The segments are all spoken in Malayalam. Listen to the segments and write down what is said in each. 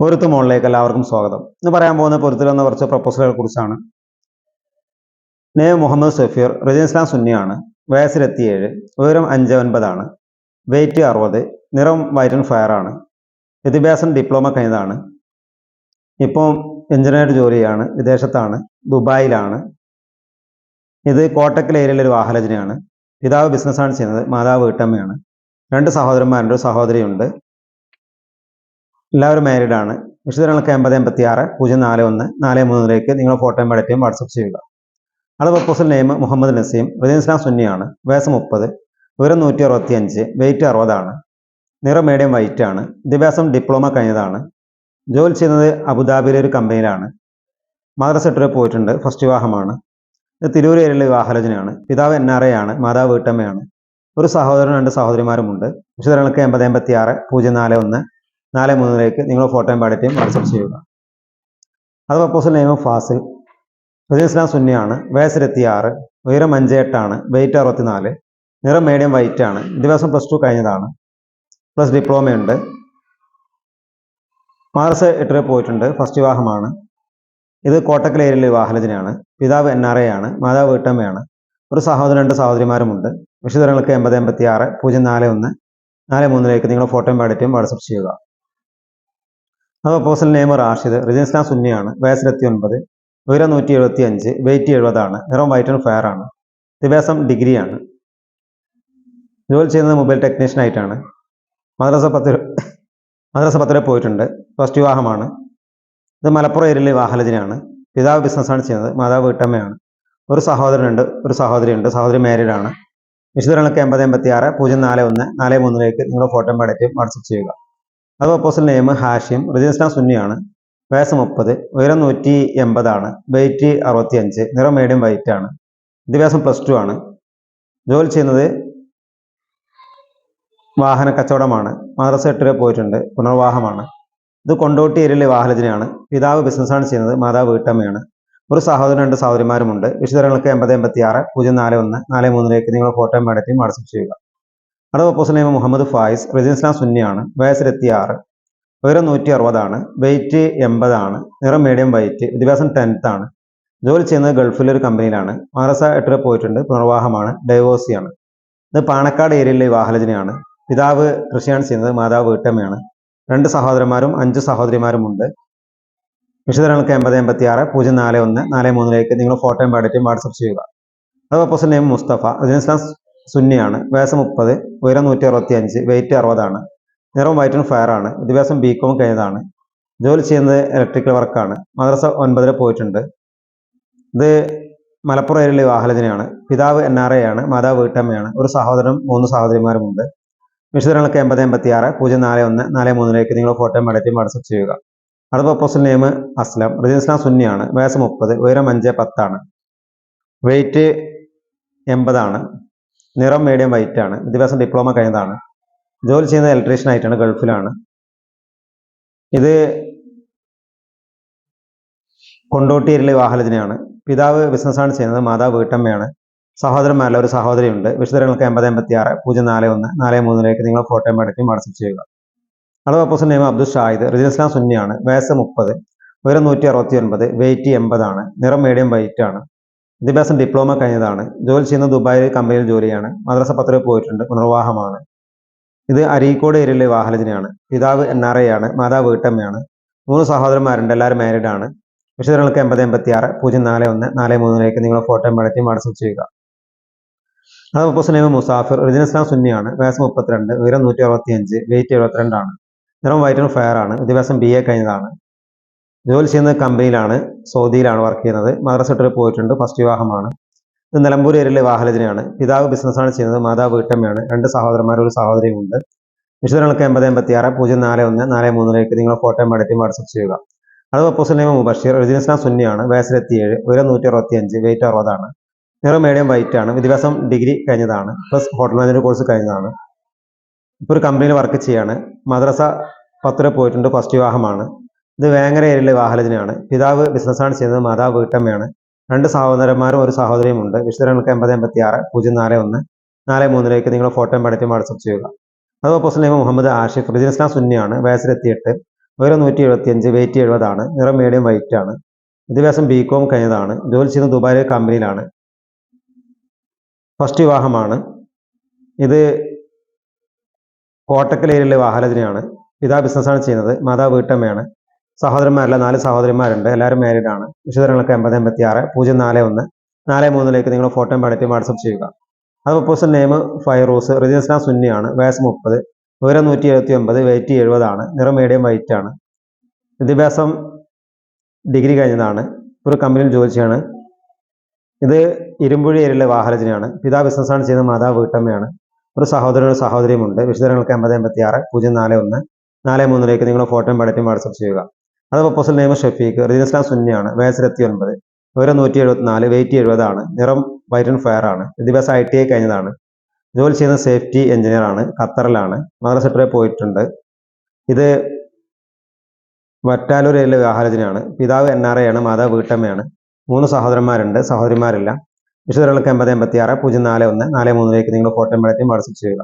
പൊരുത്ത് മോളിലേക്ക് എല്ലാവർക്കും സ്വാഗതം. ഇന്ന് പറയാൻ പോകുന്ന പൊരുത്തിൽ വന്ന കുറച്ച് പ്രപ്പോസലുകളെ കുറിച്ചാണ്. നേവ് മുഹമ്മദ് സഫീർ റജീൻ ഇസ്ലാം സുന്നിയാണ് വയസ്സ് എത്തിയേഴ് ഉയരം അഞ്ച് ഒൻപതാണ് വെയിറ്റ് അറുപത് നിറം വൈറ്റ് ആൻഡ് ഫയർ ആണ് വിദ്യാഭ്യാസം ഡിപ്ലോമ കഴിഞ്ഞതാണ് ഇപ്പോൾ എഞ്ചിനീയർ ജോലിയാണ് വിദേശത്താണ് ദുബായിലാണ്. ഇത് കോട്ടക്കൽ ഏരിയയിലെ ഒരു വാഹനജനയാണ് പിതാവ് ബിസിനസ്സാണ് ചെയ്യുന്നത് മാതാവ് വീട്ടമ്മയാണ്. രണ്ട് സഹോദരന്മാരുണ്ട് ഒരു സഹോദരിയുണ്ട്. എല്ലാവരും മാരീഡ് ആണ്. വിശദങ്ങൾക്ക് എൺപത് എൺപത്തി ആറ് പൂജ്യം നാല് ഒന്ന് നാല് മൂന്നിലേക്ക് നിങ്ങൾ ഫോട്ടോയും ബഡറ്റയും വാട്സപ്പ് ചെയ്യുക. അത് പ്രപ്പോസൽ നെയിം മുഹമ്മദ് നസീം റജീൻ ഇസ്ലാം സുന്നിയാണ് വയസ്സ് മുപ്പത് ഉയരം നൂറ്റി അറുപത്തി അഞ്ച് വെയിറ്റ് അറുപതാണ് നിറം മീഡിയം വൈറ്റ് ആണ് വിദ്യാഭ്യാസം ഡിപ്ലോമ കഴിഞ്ഞതാണ് ജോലി ചെയ്യുന്നത് അബുദാബിയിലെ ഒരു കമ്പനിയിലാണ് മദ്രസ പോയിട്ടുണ്ട് ഫസ്റ്റ് വിവാഹമാണ് ഇത് തിരൂർ ഏരിയയിലെ വിവാഹാലോചനയാണ് പിതാവ് എൻ ആർ എ ആണ് മാതാവ് വീട്ടമ്മയാണ് ഒരു സഹോദരൻ രണ്ട് സഹോദരിമാരുമുണ്ട് വിശദങ്ങൾക്ക് എൺപത് എൺപത്തി ആറ് പൂജ്യം നാല് ഒന്ന് നാല് മൂന്നിലേക്ക് നിങ്ങൾ ഫോട്ടോയും പാടറ്റയും വാട്സപ്പ് ചെയ്യുക. അത് proposal name Fasil. Religion Islam സുന്നിയാണ്. വയസ്സിലെത്തി ആറ് ഉയരം അഞ്ച് എട്ടാണ് വെയിറ്റ് അറുപത്തിനാല് നിറം മീഡിയം വൈറ്റ് ആണ്. വിദ്യാഭ്യാസം പ്ലസ് ടു കഴിഞ്ഞതാണ്. പ്ലസ് ഡിപ്ലോമയുണ്ട് മാർസ് എട്ടിൽ പോയിട്ടുണ്ട്. ഫസ്റ്റ് വിവാഹമാണ്. ഇത് കോട്ടക്കൽ ഏരിയയിലെ വിവാഹലജനയാണ് പിതാവ് എൻ ആർ എ ആണ് മാതാവ് വീട്ടമ്മയാണ്. ഒരു സഹോദരൻ രണ്ട് സഹോദരിമാരുമുണ്ട്. വിശദങ്ങൾക്ക് എൺപത് എൺപത്തി ആറ് പൂജ്യം നാല് ഒന്ന് നാല് മൂന്നിലേക്ക് നിങ്ങൾ ഫോട്ടോയും പാടറ്റയും വാട്സപ്പ് ചെയ്യുക. അത് പ്രപ്പോസൽ നെയിം ആഷിദ് റിജൻ സുന്നിയാണ് സുന്നിയാണ് വയസ്സിലെത്തി ഒൻപത് ഉയരം നൂറ്റി എഴുപത്തി അഞ്ച് വെയിറ്റ് എഴുപതാണ് നിറം വൈറ്റ് ആൻഡ് ഫയർ ആണ് ദിവസം ഡിഗ്രിയാണ്. ജോലി ചെയ്യുന്നത് മൊബൈൽ ടെക്നീഷ്യൻ ആയിട്ടാണ്. മദ്രസ പത്ത് മദ്രസ പത്തിൽ പോയിട്ടുണ്ട് ഫസ്റ്റ് വിവാഹമാണ്. ഇത് മലപ്പുറം ഏരിയയിലെ വാഹലജിനാണ് പിതാവ് ബിസിനസ്സാണ് ചെയ്യുന്നത് മാതാവ് വീട്ടമ്മയാണ്. ഒരു സഹോദരനുണ്ട് ഒരു സഹോദരിയുണ്ട് സഹോദരി മാരീഡാണ് വിശുദ്ധരണക്ക് എൺപത് എൺപത്തി ആറ് പൂജ്യം നാല് ഒന്ന് നാല് മൂന്നിലേക്ക് നിങ്ങൾ ഫോട്ടോ പാടറ്റും വാട്സപ്പ് ചെയ്യുക. അത് പ്രപ്പോസൽ നെയിം ഹാഷിം ഇസ്ലാം സുന്നിയാണ്. വയസ്സ് മുപ്പത് ഉയരം നൂറ്റി എൺപതാണ് വെയിറ്റ് അറുപത്തി അഞ്ച് നിറം മീഡിയം വൈറ്റ് ആണ്. വിദ്യാഭ്യാസം പ്ലസ് ടു ആണ്. ജോലി ചെയ്യുന്നത് വാഹന കച്ചവടമാണ്. മദ്രസ വരെ പോയിട്ടുണ്ട്. പുനർവാഹമാണ്. ഇത് കൊണ്ടോട്ടി ഏരിയയിലെ വാഹനജനയാണ് പിതാവ് ബിസിനസ്സാണ് ചെയ്യുന്നത് മാതാവ് വീട്ടമ്മയാണ്. ഒരു സഹോദരൻ രണ്ട് സഹോദരിമാരുമുണ്ട്. വിശദങ്ങൾക്ക് എൺപത് എൺപത്തി ആറ് പൂജ്യം നാല് ഒന്ന് നാല് മൂന്നിലേക്ക് നിങ്ങൾ ഫോട്ടോയും പാടറ്റും വാട്സപ്പ് ചെയ്യുക. അടുത്ത proposal Muhammad Fayis religion Islam സുന്നിയാണ് വയസ്സിലെത്തി ആറ് ഉയരം നൂറ്റി അറുപതാണ് വെയിറ്റ് എൺപതാണ് നിറം മീഡിയം വൈറ്റ് വിദ്യാഭ്യാസം ടെൻത്ത് ആണ്. ജോലി ചെയ്യുന്നത് ഗൾഫിലെ ഒരു കമ്പനിയിലാണ് മാറസ എട്ട് പോയിട്ടുണ്ട് പുനർവാഹമാണ് ഡൈവോഴ്സിയാണ് ഇത് പാണക്കാട് ഏരിയയിലെ വാഹലജനയാണ്. പിതാവ് കൃഷിയാണ് ചെയ്യുന്നത് മാതാവ് വീട്ടമ്മയാണ്. രണ്ട് സഹോദരന്മാരും അഞ്ച് സഹോദരിമാരുമുണ്ട് വിശദങ്ങൾക്ക് എൺപത് എൺപത്തി ആറ് പൂജ്യം നാല് ഒന്ന് നാല് മൂന്നിലേക്ക് നിങ്ങൾ ഫോട്ടോയും പാടറ്റും വാട്സപ്പ് ചെയ്യുക. അത് ഓപ്പോസിറ്റ് നെയിം മുസ്തഫ ഇസ്ലാം സുന്നിയാണ്. വയസ്സ് മുപ്പത് ഉയരം നൂറ്റി അറുപത്തി അഞ്ച് വെയിറ്റ് അറുപതാണ്. നിറവും വൈറ്റ് ആൻഡ് ഫയർ ആണ്. വിദ്യാഭ്യാസം ബി കോം കഴിഞ്ഞതാണ്. ജോലി ചെയ്യുന്നത് ഇലക്ട്രിക്കൽ വർക്കാണ് മദ്രസ ഒൻപതിൽ പോയിട്ടുണ്ട്. ഇത് മലപ്പുറം ഏരിയയിലെ വാഹലജനയാണ് പിതാവ് എൻ ആർ എ ആണ് മാതാവ് വീട്ടമ്മയാണ്. ഒരു സഹോദരനും മൂന്ന് സഹോദരിമാരുമുണ്ട്. വിശദങ്ങൾക്ക് എൺപത് എൺപത്തി ആറ് പൂജ്യം നാല് ഒന്ന് നാല് മൂന്നിലേക്ക് നിങ്ങൾ ഫോട്ടോയും പടറ്റും വാട്സപ്പ് ചെയ്യുക. അടുത്ത proposal name Aslam. Religion Islam സുന്നിയാണ്. വയസ്സ് മുപ്പത് ഉയരം അഞ്ച് പത്താണ്. വെയിറ്റ് എൺപതാണ്. നിറം മീഡിയം വൈറ്റ് ആണ്. വിദ്യാഭ്യാസം ഡിപ്ലോമ കഴിഞ്ഞതാണ്. ജോലി ചെയ്യുന്നത് ഇലക്ട്രീഷ്യൻ ആയിട്ടാണ് ഗൾഫിലാണ്. ഇത് കൊണ്ടോട്ടിയരിലെ ഏരിയയിലെ പിതാവ് ബിസിനസ്സാണ് ചെയ്യുന്നത് മാതാവ് വീട്ടമ്മയാണ്. സഹോദരന്മാരിൽ ഒരു സഹോദരിയുണ്ട്. വിശുദ്ധരങ്ങൾക്ക് എൺപത് എൺപത്തി ആറ് പൂജ്യം നാല് ഒന്ന് നാല് മൂന്നിലേക്ക് നിങ്ങൾ ഫോട്ടോയും എടുക്കുകയും വാട്സപ്പ് ചെയ്യുക. അളവ് അപ്പോസിന്റെ നെയ്മ അബ്ദുൽ ഷാഹിദ് റിജിസ്ലാം സുന്നിയാണ്. വയസ്സ് മുപ്പത് ഉയരം നൂറ്റി അറുപത്തി ഒൻപത് വെയിറ്റ് എൺപതാണ്. നിറം മീഡിയം വൈറ്റ് ആണ്. വിദ്യാഭ്യാസം ഡിപ്ലോമ കഴിഞ്ഞതാണ്. ജോലി ചെയ്യുന്ന ദുബായിൽ കമ്പനിയിൽ ജോലിയാണ്. മദ്രസ പത്രം പോയിട്ടുണ്ട്. പുനർവാഹമാണ് ഇത് അരീക്കോട് ഏരിയയിലെ വാഹനജനയാണ് പിതാവ് എൻ ആർ ഐ ആണ്. മാതാവ് വീട്ടമ്മയാണ്. മൂന്ന് സഹോദരന്മാരുണ്ട്. എല്ലാവരും മാരീഡ് ആണ്. വിശദങ്ങൾക്ക് എൺപത് എൺപത്തി ആറ് പൂജ്യം നാല് ഒന്ന് നാല് മൂന്നിലേക്ക് നിങ്ങൾ ഫോട്ടോ പടറ്റും വാട്സപ്പ് ചെയ്യുക. അത് നെയിം മുസാഫിർ. റിജിൻ ഇസ്ലാം സുന്നിയാണ്. വയസ്സ് മുപ്പത്തിരണ്ട്. ഉയരം നൂറ്റി അറുപത്തി അഞ്ച് വെയിറ്റ് എഴുപത്തിരണ്ടാണ്. നിറം വൈറ്റ് ആൻഡ് ഫയർ ആണ്. വിദ്യാഭ്യാസം ബി എ കഴിഞ്ഞതാണ്. ജോലി ചെയ്യുന്ന കമ്പനിയിലാണ് സൗദിയിലാണ് വർക്ക് ചെയ്യുന്നത്. മദ്രസട്ടിൽ പോയിട്ടുണ്ട് ഫസ്റ്റ് വിവാഹമാണ്. ഇത് നിലമ്പൂർ ഏരിയയിലെ വാഹലജനയാണ് പിതാവ് ബിസിനസ്സാണ് ചെയ്യുന്നത് മാതാവ് വീട്ടമ്മയാണ്. രണ്ട് സഹോദരന്മാരും ഒരു സഹോദരിയുമുണ്ട് വിശദങ്ങൾക്ക് എൺപത് എൺപത്തി ആറ് പൂജ്യം നാല് ഒന്ന് നാല് മൂന്നിലേക്ക് നിങ്ങൾ ഫോട്ടോ പടറ്റും വാട്സപ്പ് ചെയ്യുക. അത് പ്രപ്പോസൽ നെയ്മ മുബഷീർ റജീൻ ഇസ്ലാം സുന്നിയാണ് വയസ്സിലെത്തി ഏഴ് ഉയരം നൂറ്റി അറുപത്തി അഞ്ച് വെയിറ്റ് അറുപതാണ്. നിറം മീഡിയം വൈറ്റ് ആണ് വിദ്യാഭ്യാസം ഡിഗ്രി കഴിഞ്ഞതാണ് പ്ലസ് ഹോട്ടൽ മാനേജ്മെന്റ് കോഴ്സ് കഴിഞ്ഞതാണ്. ഇപ്പോൾ ഒരു കമ്പനിയിൽ വർക്ക് ചെയ്യുകയാണ് മദ്രസ പത്തര പോയിട്ടുണ്ട് ഫസ്റ്റ് വിവാഹമാണ്. ഇത് വേങ്ങര ഏരിയയിലെ വാഹനജനയാണ് പിതാവ് ബിസിനസ്സാണ് ചെയ്യുന്നത് മാതാവ് വീട്ടമ്മയാണ്. രണ്ട് സഹോദരന്മാരും ഒരു സഹോദരിയും ഉണ്ട്. വിശദങ്ങൾക്ക് എൺപത് എൺപത്തി ആറ് പൂജ്യം നാല് ഒന്ന് നാല് മൂന്നിലേക്ക് നിങ്ങൾ ഫോട്ടോയും പഠിത്തം വാട്സപ്പ് ചെയ്യുക. അതോ opposite Muhammad Ashif religion Islam സുന്നിയാണ്. വയസ്സിലെത്തിയിട്ട് ഉയരം നൂറ്റി എഴുപത്തിയഞ്ച് വെയിറ്റ് എഴുപതാണ് നിറം മീഡിയം വൈറ്റ് ആണ്. വിദ്യാഭ്യാസം ബി കോം കഴിഞ്ഞതാണ്. ജോലി ചെയ്യുന്ന ദുബായിലെ കമ്പനിയിലാണ് ഫസ്റ്റ് വിവാഹമാണ്. ഇത് കോട്ടക്കൽ ഏരിയയിലെ വാഹനത്തിനാണ് പിതാ ബിസിനസ്സാണ് ചെയ്യുന്നത് മാതാവ് വീട്ടമ്മയാണ്. സഹോദരന്മാരല്ല നാല് സഹോദരിമാരുണ്ട്. എല്ലാവരും മാരീഡ് ആണ്. വിശദങ്ങളൊക്കെ എൺപത് എൺപത്തി ആറ് പൂജ്യം നാല് ഒന്ന്. നാല് മൂന്നിലേക്ക് നിങ്ങൾ ഫോട്ടോ പാടിയിട്ട് വാട്സപ്പ് ചെയ്യുക. അത് പ്രപ്പോസൽ നെയിം ഫൈറൂസ് റിജിസ്ട്രാൻ സുന്നിയാണ്. വയസ്സ് മുപ്പത്. ഉയരം നൂറ്റി എഴുപത്തി ഒമ്പത് വെയിറ്റ് എഴുപതാണ്. നിറം മീഡിയം വൈറ്റ് ആണ്. വിദ്യാഭ്യാസം ഡിഗ്രി കഴിഞ്ഞതാണ്. ഒരു കമ്പനിയിൽ ജോലി ചെയ്യാണ്. ഇത് ഇരുമ്പുഴി ഏരിയയിലെ വാഹനത്തിനാണ് പിതാ ബിസിനസ്സാണ് ചെയ്യുന്ന മാതാവ് വീട്ടമ്മയാണ്. ഒരു സഹോദരനും ഒരു സഹോദരിയുമുണ്ട് വിശദങ്ങൾക്ക് എൺപത് എൺപത്തി ആറ് പൂജ്യം നാല് ഒന്ന്. നാല് മൂന്നിലേക്ക് നിങ്ങൾ ഫോട്ടോയും പടറ്റും വാട്സപ്പ് ചെയ്യുക. അത് പ്രപ്പോസൽ നെയ്മ ഷഫീഖ് റിജിസ്ലാം സുന്നിയാണ് വയസ്സ് ഇരുപത്തി ഒൻപത് ഉയരം നൂറ്റി എഴുപത്തിനാല് വെയിറ്റ് എഴുപതാണ് നിറം വൈറ്റ് ഫയർ ആണ്. വിദ്യാഭ്യാസം ഐ ടി ഐ കഴിഞ്ഞതാണ്. ജോലി ചെയ്യുന്ന സേഫ്റ്റി എഞ്ചിനീയർ ആണ് ഖത്തറിലാണ്. മദ്രസ പോയിട്ടുണ്ട്. ഇത് വറ്റാലൂർ ഏരിയയിലെ വിവാഹരചനയാണ് പിതാവ് എൻ ആർ എ ആണ് മാതാവ് വീട്ടമ്മയാണ്. മൂന്ന് സഹോദരന്മാരുണ്ട് സഹോദരിമാരില്ല. വിശദങ്ങൾക്ക് എൺപത് എൺപത്തി ആറ് പൂജ്യം നാല് ഒന്ന് നാല് മൂന്നിലേക്ക് നിങ്ങൾ ഫോട്ടോ പടറ്റും വാട്സപ്പ് ചെയ്യുക.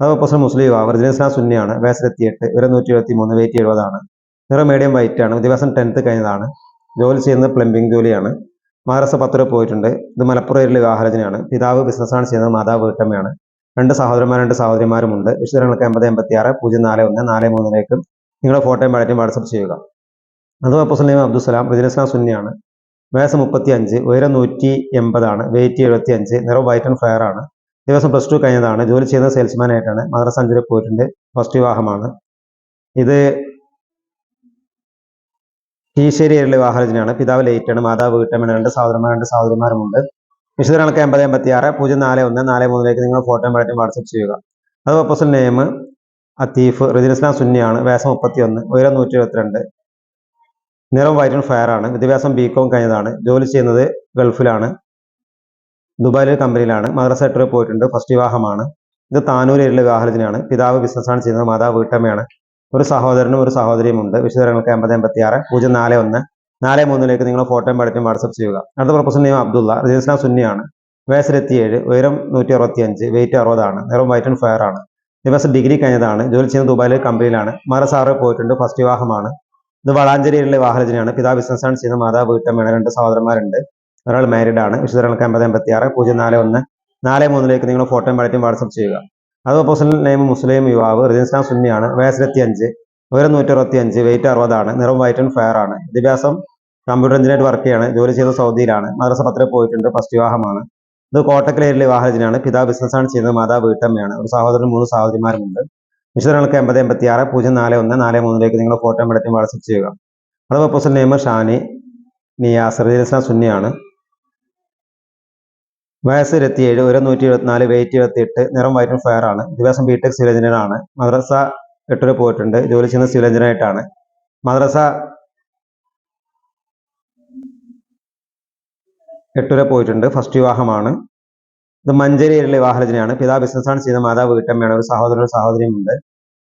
അത് പ്രൊപ്പോസൽ മുസ്ലിം യുവാവ് റിജിനിസ്ലാം ഇസ്ലാം സുന്നിയാണ് വയസ്സ് എത്തിയെട്ട് ഇവരെ നൂറ്റി എഴുപത്തി മൂന്ന് വെയിറ്റ് എഴുപതാണ്. നിറം മീഡിയം വൈറ്റ് ആണ്. വിദ്യാഭ്യാസം ടെൻത്ത് കഴിഞ്ഞതാണ്. ജോലി ചെയ്യുന്നത് പ്ലംബിംഗ് ജോലിയാണ്. മദ്രസ പത്ത് രൂപ പോയിട്ടുണ്ട്. ഇത് മലപ്പുറം ഏരിയയിലെ വിവാഹരചനയാണ് പിതാവ് ബിസിനസ്സാണ് ചെയ്യുന്നത്. മാതാവ് വീട്ടമ്മയാണ്. രണ്ട് സഹോദരന്മാർ രണ്ട് സഹോദരിമാരുമുണ്ട് വിശദങ്ങൾക്ക് എൺപത് എൺപത്തി ആറ് പൂജ്യം നാല് ഒന്ന് നാല് മൂന്നിലേക്ക് നിങ്ങളുടെ ഫോട്ടോയും പടറ്റും വാട്സപ്പ് ചെയ്യുക. അത് പ്രൊപ്പോസൽ അബ്ദുസ്സലാം അബ്ദുസലാം റിജിൻ സുന്നിയാണ്. വയസ്സ് മുപ്പത്തി അഞ്ച് ഉയരം നൂറ്റി എൺപതാണ് വെയിറ്റ് എഴുപത്തി അഞ്ച് നിറം വൈറ്റ് ആൻഡ് ഫയർ ആണ്. ദിവസം പ്ലസ് ടു കഴിഞ്ഞതാണ്. ജോലി ചെയ്യുന്ന സെയിൽസ്മാനായിട്ടാണ് മദ്രസ അഞ്ചിൽ പോയിട്ടുണ്ട്. ഫസ്റ്റ് വിവാഹമാണ്. ഇത് കീശ്ശേരി ഏരിയയിലെ വിവാഹരചനയാണ് പിതാവ് ലേറ്റാണ് മാതാവ് വീട്ടമ്മ രണ്ട് സഹോദരന്മാർ രണ്ട് സഹോദരിമാരുമുണ്ട്. വിശുദ്ധ കണക്ക് എൺപത് എൺപത്തി ആറ് പൂജ്യം നാല് ഒന്ന് നാല് മൂന്നിലേക്ക് നിങ്ങൾ ഫോട്ടോ പടറ്റും വാട്സപ്പ് ചെയ്യുക. അത് ഒപ്പസൽ നെയിം അത്തീഫ് റിദിൻ ഇസ്ലാം സുന്നിയാണ് വയസ്സ് മുപ്പത്തി ഒന്ന് ഉയരം നൂറ്റി എഴുപത്തിരണ്ട് നിറം വൈറ്റ് ആൻഡ് ഫയർ ആണ് വിദ്യാഭ്യാസം ബി കോം കഴിഞ്ഞതാണ് ജോലി ചെയ്യുന്നത് ഗൾഫിലാണ് ദുബായിലെ കമ്പനിയിലാണ് മദ്രസ എട്ട് പോയിട്ടുണ്ട് ഫസ്റ്റ് വിവാഹമാണ്. ഇത് താനൂർ ഏരിയയിലെ വിവാഹത്തിനാണ് പിതാവ് ബിസിനസ്സാണ് ചെയ്യുന്നത് മാതാവ് വീട്ടമ്മയാണ്. ഒരു സഹോദരനും ഒരു സഹോദരിയുമുണ്ട് വിശദങ്ങൾക്ക് എൺപത് എൺപത്തി ആറ് പൂജ്യം നാല് ഒന്ന്. നാല് മൂന്നിലേക്ക് നിങ്ങൾ ഫോട്ടോയും പടറ്റും വാട്സപ്പ് ചെയ്യുക. അടുത്ത പ്രൊഫസർ നെയ്മ അബ്ദുള്ള. രജിസ്ലാം സുന്നിയാണ്. വയസ്സിലെത്തിയേഴ് ഉയരം നൂറ്റി അറുപത്തി അഞ്ച് വെയിറ്റ് അറുപതാണ്. നിറം വൈറ്റ് ആൻഡ് ഫയർ ആണ്. ദിവസം ഡിഗ്രി കഴിഞ്ഞതാണ്. ജോലി ചെയ്യുന്ന ദുബായിലെ കമ്പനിയിലാണ് മദ്രസ സാറ് പോയിട്ടുണ്ട്. ഫസ്റ്റ് വിവാഹമാണ്. ഇത് വളാഞ്ചേരിയിലെ വാഹനജനാണ് ബിസിനസ് ആണ്. ചെയ്യുന്ന മാതാവ് വീട്ടമ്മയാണ് രണ്ട് സഹോദരന്മാരുണ്ട്. ഒരാൾ മാരീഡ് ആണ്. വിശദങ്ങൾക്ക് എൺപത് എൺപത്തി ആറ് പൂജ്യം നാല് ഒന്ന്. നാല് മൂന്നിലേക്ക് നിങ്ങൾ ഫോട്ടോയും പടറ്റും വാട്സപ്പ് ചെയ്യുക. അത് അപ്പോസൽ നെയിം മുസ്ലിം യുവാവ് റിജിസ്ലാം സുന്നിയാണ്. വയസ്സിലെത്തി അഞ്ച് ഉയരം നൂറ്റി അറുപത്തി അഞ്ച് വെയിറ്റ് അറുപതാണ്. നിറം വൈറ്റ് ആൻഡ് ഫയർ ആണ്. വിദ്യാഭ്യാസം കമ്പ്യൂട്ടർ എഞ്ചിനീയർ വർക്ക് ചെയ്യാണ്. ജോലി ചെയ്ത സൗദിയിലാണ്. മദ്രസ പത്ര പോയിട്ടുണ്ട്. ഫസ്റ്റ് വിവാഹമാണ്. ഇത് കോട്ടക്കലേരിലെ വിവാഹരചനയാണ് പിതാ പിതാവ് ബിസിനസ്സാണ് ചെയ്യുന്നത്. മാതാവ് വീട്ടമ്മയാണ്. ഒരു സഹോദരൻ മൂന്ന് സഹോദരിമാരുമുണ്ട്. വിശദങ്ങൾക്ക് എൺപത് എൺപത്തി ആറ് പൂജ്യം നാല് ഒന്ന് നാല് മൂന്നിലേക്ക് നിങ്ങൾ ഫോട്ടോ എടുത്തും വാട്സപ്പ് ചെയ്യുക. അത് proposal name Shani Niyas religion Islam സുന്നിയാണ്. വയസ്സ് ഇരുപത്തിയേഴ് ഉയരം നൂറ്റി എഴുപത്തിനാല് വെയിറ്റ് ഇരുപത്തി എട്ട് നിറം വൈറ്റ് ഫയർ ആണ്. ദിവസം ബിടെക് സിവിൽ എഞ്ചിനീയർ ആണ് മദ്രസ എട്ടുവരെ പോയിട്ടുണ്ട്. ജോലി ചെയ്യുന്ന സിവിൽ എഞ്ചിനീയർ ആയിട്ടാണ് മദ്രസ എട്ടുവരെ പോയിട്ടുണ്ട്. ഫസ്റ്റ് വിവാഹമാണ്. ഇത് മഞ്ചേരി ഏരിയയിലെ വിവാഹരചനയാണ് പിതാ ബിസിനസ്സാണ് ചെയ്യുന്ന മാതാവ് വീട്ടമ്മയാണ്. ഒരു സഹോദരൻ ഒരു സഹോദരിയുമുണ്ട്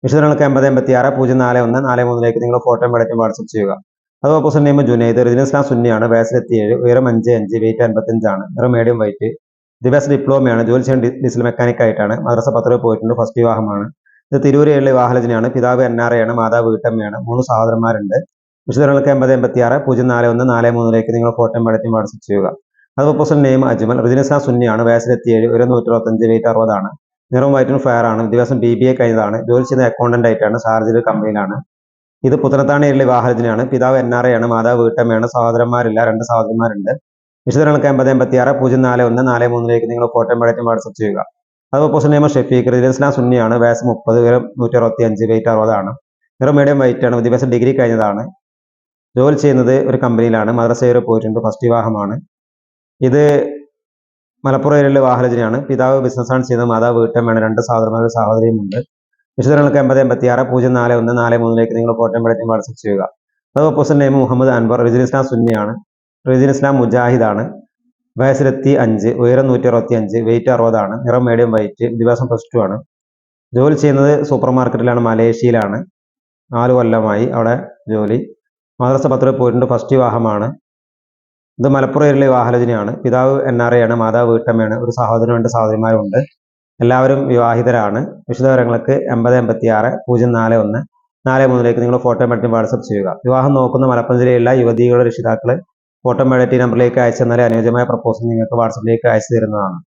വിശദങ്ങൾക്ക് എൺപത് എൺപത്തി ആറ് പൂജ്യം നാല് ഒന്ന് നാല് മൂന്നിലേക്ക് നിങ്ങൾ ഫോട്ടോ എടുത്ത് വാട്സപ്പ് ചെയ്യുക. അത് ഓപ്പോസിറ്റ് നെയ്മ് ജുനൈദ്. റിജിനസ്ലാം സുന്നിയാണ്. വയസ്സിലെത്തിയേഴ് ഉയരം അഞ്ച് അഞ്ച് വെയിറ്റ് അൻപത്തഞ്ചാണ് നിറം മീഡിയം വൈറ്റ് ദിവ്യാസ് ഡിപ്ലോമയാണ് ജോലി ചെയ്യാൻ ഡീസൽ മെക്കാനിക് ആയിട്ടാണ്. മദ്രസ പത്ര പോയിട്ടുണ്ട് ഫസ്റ്റ് വിവാഹമാണ്. ഇത് തിരൂരേഴിലെ വിവാഹലജനയാണ് പിതാവ് എൻ ആർ ആണ് മാതാവ് വീട്ടമ്മയാണ്. മൂന്ന് സഹോദരന്മാരുണ്ട്. വിശദങ്ങൾക്ക് എൺപത് എൺപത്തി ആറ് പൂജ്യം നാല് ഒന്ന് നാല് മൂന്നിലേക്ക് നിങ്ങൾ ഫോട്ടോ പടറ്റും വാട്സപ്പ് ചെയ്യുക. അത് ഓപ്പോസിറ്റ് നെയിം അജ്മൽ റിജിനസ്ലാം സുന്നിയാണ് വയസ്സിലെത്തിയേഴ് ഒരു നൂറ്റി ഇരുപത്തഞ്ച് വെയിറ്റ് അറുപതാണ് നിറം വൈറ്റ് ഫയർ ആണ്. വിദ്യാഭ്യാസം ബി ബി എ കഴിഞ്ഞതാണ്. ജോലി ചെയ്യുന്ന അക്കൗണ്ടന്റ് ആയിട്ടാണ് ഷാർജയിൽ കമ്പനിയിലാണ് ഇത് പുത്തനത്താണിയിലെ വിവാഹരചനയാണ് പിതാവ് എൻ ആർ ആണ് മാതാവ് വീട്ടമ്മയാണ് സഹോദരന്മാരില്ല രണ്ട് സഹോദരന്മാരുണ്ട് വിശദങ്ങൾക്ക് എൺപത് എൺപത്തി ആറ് പൂജ്യം നാല് ഒന്ന് നാല് മൂന്നിലേക്ക് നിങ്ങൾ ഫോട്ടോ പടറ്റും വാട്സപ്പ് ചെയ്യുക. അത് പോസ്റ്റ് നെയിം ഷെഫീഖ് റിജിസ്ലാം സുന്നിയാണ് വയസ്സ് മുപ്പത് ഉയരം നൂറ്റി അറുപത്തി അഞ്ച് വെയിറ്റ് അറുപതാണ്. നിറം മീഡിയം വെയിറ്റ് ആണ് വിദ്യാഭ്യാസം ഡിഗ്രി കഴിഞ്ഞതാണ്. ജോലി ചെയ്യുന്നത് ഒരു കമ്പനിയിലാണ് മദ്രസ വരെ പോയിട്ടുണ്ട് ഫസ്റ്റ് വിവാഹമാണ്. ഇത് മലപ്പുറം ഏരിയയിലെ വാഹനജനാണ് പിതാവ് ബിസിനസ്സാണ് ചെയ്യുന്നത് മാതാവ് വീട്ടമ്മയാണ്. രണ്ട് സഹോദരന്മാരും സഹോദരിയുമുണ്ട്. വിശദങ്ങൾക്ക് എൺപത് എൺപത്തി ആറ് പൂജ്യം നാല് ഒന്ന് നാല് മൂന്നിലേക്ക് നിങ്ങൾ കോട്ടയം പടറ്റും വാട്സപ്പ് ചെയ്യുക. അത് post name Muhammad Anwar religion ഇസ്ലാം സുന്നിയാണ്. റിജിൻ ഇസ്ലാം മുജാഹിദാണ്. വയസ്സിലെത്തി അഞ്ച് ഉയരം നൂറ്റി അറുപത്തി അഞ്ച് വെയിറ്റ് അറുപതാണ് നിറം മീഡിയം വൈറ്റ് ദിവസം പ്ലസ് ടു ആണ്. ജോലി ചെയ്യുന്നത് സൂപ്പർ മാർക്കറ്റിലാണ് മലേഷ്യയിലാണ്. നാല് കൊല്ലമായി അവിടെ ജോലി. മദ്രസ പത്ര പോയിട്ടുണ്ട് ഫസ്റ്റ് വിവാഹമാണ്. ഇത് മലപ്പുറം ഏരിയയിലെ വിവാഹലോചനയാണ് പിതാവ് എൻ ആർ ആണ് മാതാവ് വീട്ടമ്മയാണ്. ഒരു സഹോദരനും രണ്ട് സഹോദരിമാരുണ്ട്. എല്ലാവരും വിവാഹിതരാണ്. വിശദവിവരങ്ങൾക്ക് എൺപത് എൺപത്തി ആറ് പൂജ്യം നാല് ഒന്ന് നാല് മൂന്നിലേക്ക് നിങ്ങൾ ഫോട്ടോ മറ്റും വാട്സപ്പ് ചെയ്യുക. വിവാഹം നോക്കുന്ന മലപ്പുറം ജില്ലയിലുള്ള യുവതികളുടെ രക്ഷിതാക്കൾ ഫോട്ടോ മെഡറ്റി നമ്പറിലേക്ക് അയച്ചു തന്നാൽ അനുയോജ്യമായ പ്രപ്പോസൽ നിങ്ങൾക്ക് വാട്സപ്പിലേക്ക് അയച്ചു തരുന്നതാണ്.